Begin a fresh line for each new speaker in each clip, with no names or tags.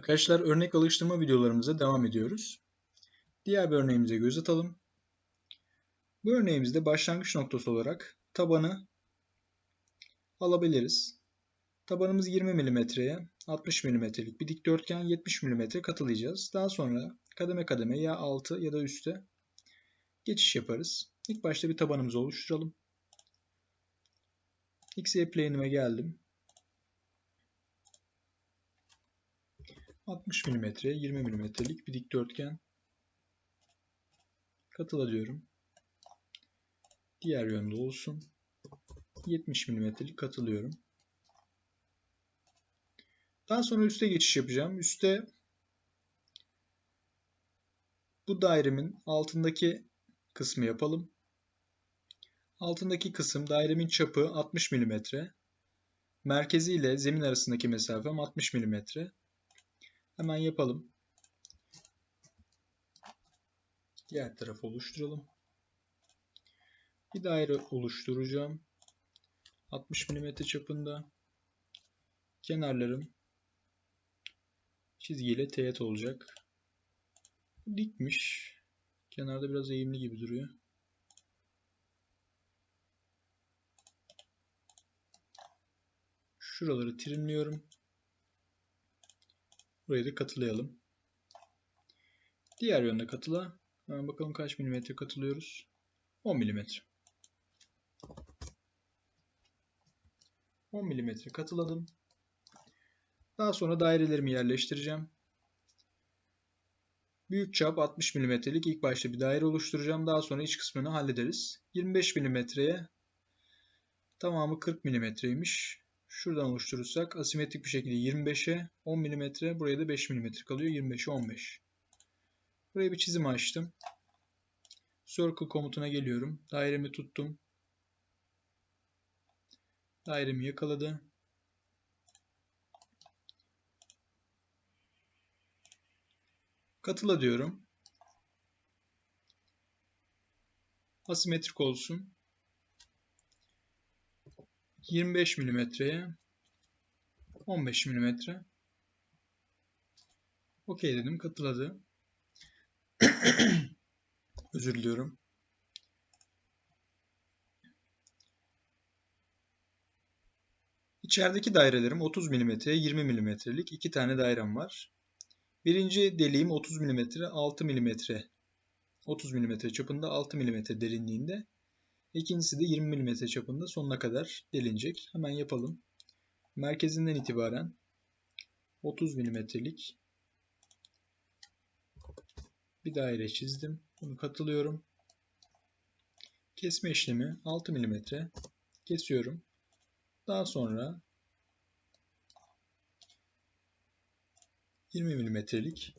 Arkadaşlar örnek alıştırma videolarımıza devam ediyoruz. Diğer bir örneğimize göz atalım. Bu örneğimizde başlangıç noktası olarak tabanı alabiliriz. Tabanımız 20 mm'ye 60 mm'lik bir dikdörtgen 70 mm katılayacağız. Daha sonra kademe kademe ya altı ya da üste geçiş yaparız. İlk başta bir tabanımızı oluşturalım. XY plane'ime geldim. 60 mm, 20 mm'lik bir dikdörtgen katıla diyorum. Diğer yönde olsun. 70 mm'lik katılıyorum. Daha sonra üste geçiş yapacağım. Üste bu dairemin altındaki kısmı yapalım. Altındaki kısım dairemin çapı 60 mm. Merkezi ile zemin arasındaki mesafem 60 mm. Hemen yapalım. Diğer tarafı oluşturalım. Bir daire oluşturacağım. 60 mm çapında. Kenarlarım çizgiyle teğet olacak. Dikmiş. Kenarda biraz eğimli gibi duruyor. Şuraları trimliyorum. Burayı da katılayalım. Diğer yönde katıla. Hemen bakalım kaç milimetre katılıyoruz. 10 milimetre. 10 milimetre katıladım. Daha sonra dairelerimi yerleştireceğim. Büyük çap 60 milimetrelik ilk başta bir daire oluşturacağım. Daha sonra iç kısmını hallederiz. 25 milimetreye tamamı 40 milimetreymiş. Şuradan oluşturursak asimetrik bir şekilde 25'e 10 mm buraya da 5 mm kalıyor. 25'e 15. Buraya bir çizim açtım. Circle komutuna geliyorum. Dairemi tuttum. Dairemi yakaladı. Katıla diyorum. Asimetrik olsun. 25 milimetreye 15 milimetre. Okey dedim. Katıladı. Özür diliyorum. İçerideki dairelerim 30 mm, 20 mm'lik iki tane dairem var. Birinci deliğim 30 mm, 6 mm. 30 mm çapında 6 mm derinliğinde. İkincisi de 20 mm çapında sonuna kadar delinecek. Hemen yapalım. Merkezinden itibaren 30 mm'lik bir daire çizdim. Bunu katılıyorum. Kesme işlemi 6 mm kesiyorum. Daha sonra 20 mm'lik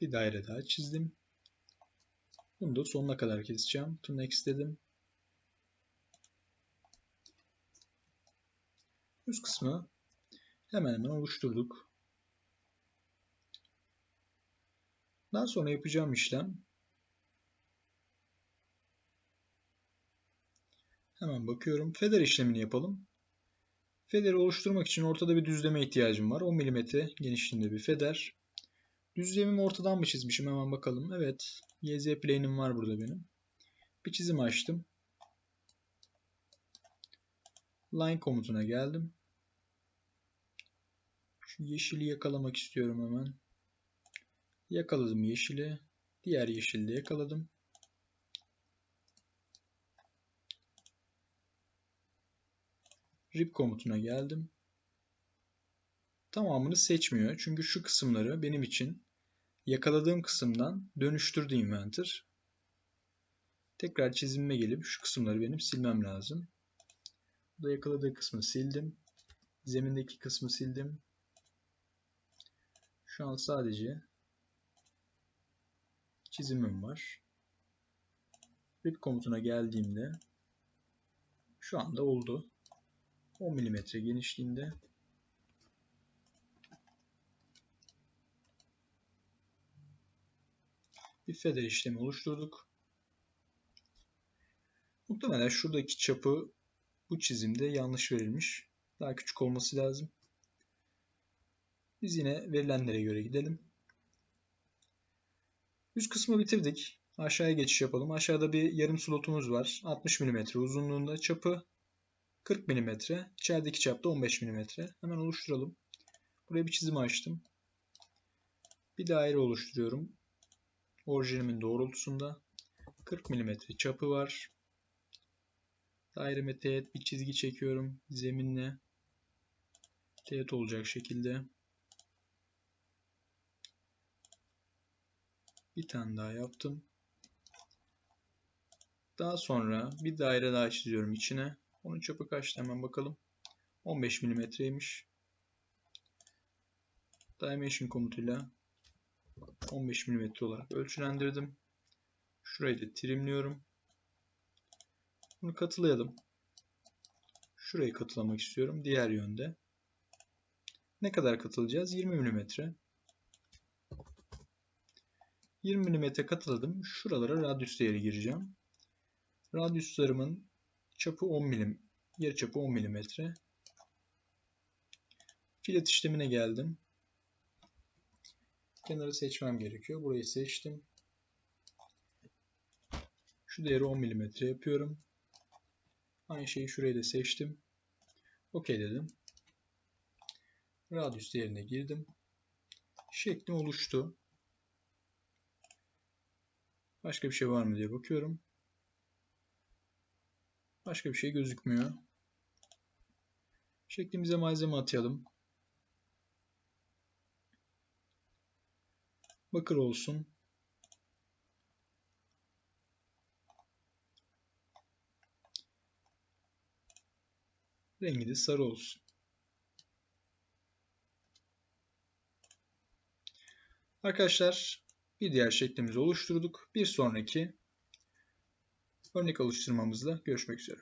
bir daire daha çizdim. Bunu da sonuna kadar keseceğim. To next dedim. Üst kısmı hemen hemen oluşturduk. Daha sonra yapacağım işlem hemen bakıyorum. Feder işlemini yapalım. Federi oluşturmak için ortada bir düzleme ihtiyacım var. 10 mm genişliğinde bir feder. Düzlemimi ortadan mı çizmişim? Hemen bakalım. Evet. YZ plane'im var burada benim. Bir çizim açtım. Line komutuna geldim. Şu yeşili yakalamak istiyorum hemen. Yakaladım yeşili. Diğer yeşili de yakaladım. Rip komutuna geldim. Tamamını seçmiyor. Çünkü şu kısımları benim için yakaladığım kısımdan dönüştürdü inventor. Tekrar çizimime gelip şu kısımları benim silmem lazım. Burada yakaladığı kısmı sildim. Zemindeki kısmı sildim. Şu an sadece çizimim var. Rip komutuna geldiğimde şu anda oldu. 10 mm genişliğinde bir feder işlemi oluşturduk. Muhtemelen şuradaki çapı bu çizimde yanlış verilmiş. Daha küçük olması lazım. Biz yine verilenlere göre gidelim. Üst kısmı bitirdik. Aşağıya geçiş yapalım. Aşağıda bir yarım slotumuz var. 60 mm uzunluğunda. Çapı 40 mm. İçerideki çap da 15 mm. Hemen oluşturalım. Buraya bir çizim açtım. Bir daire oluşturuyorum. Orijinimin doğrultusunda. 40 mm çapı var. Daireme teğet bir çizgi çekiyorum. Zeminle teğet olacak şekilde. Bir tane daha yaptım. Daha sonra bir daire daha çiziyorum içine. Onun çapı kaçtı hemen bakalım. 15 mm'ymiş. Dimension komutuyla 15 mm olarak ölçülendirdim. Şurayı da trimliyorum. Bunu katılayalım. Şurayı katılamak istiyorum. Diğer yönde. Ne kadar katılacağız? 20 mm. 20 mm katıladım. Şuralara radyüs değeri gireceğim. Radyüslarımın çapı 10 milim. Yer çapı 10 mm. Filet işlemine geldim. Kenarı seçmem gerekiyor. Burayı seçtim. Şu değeri 10 mm yapıyorum. Aynı şeyi şuraya da seçtim. OK dedim. Radyüs değerine girdim. Şekli oluştu. Başka bir şey var mı diye bakıyorum. Başka bir şey gözükmüyor. Şeklimize malzeme atayalım. Bakır olsun. Rengi de sarı olsun. Arkadaşlar bir diğer şeklimizi oluşturduk. Bir sonraki örnek oluşturmamızla görüşmek üzere.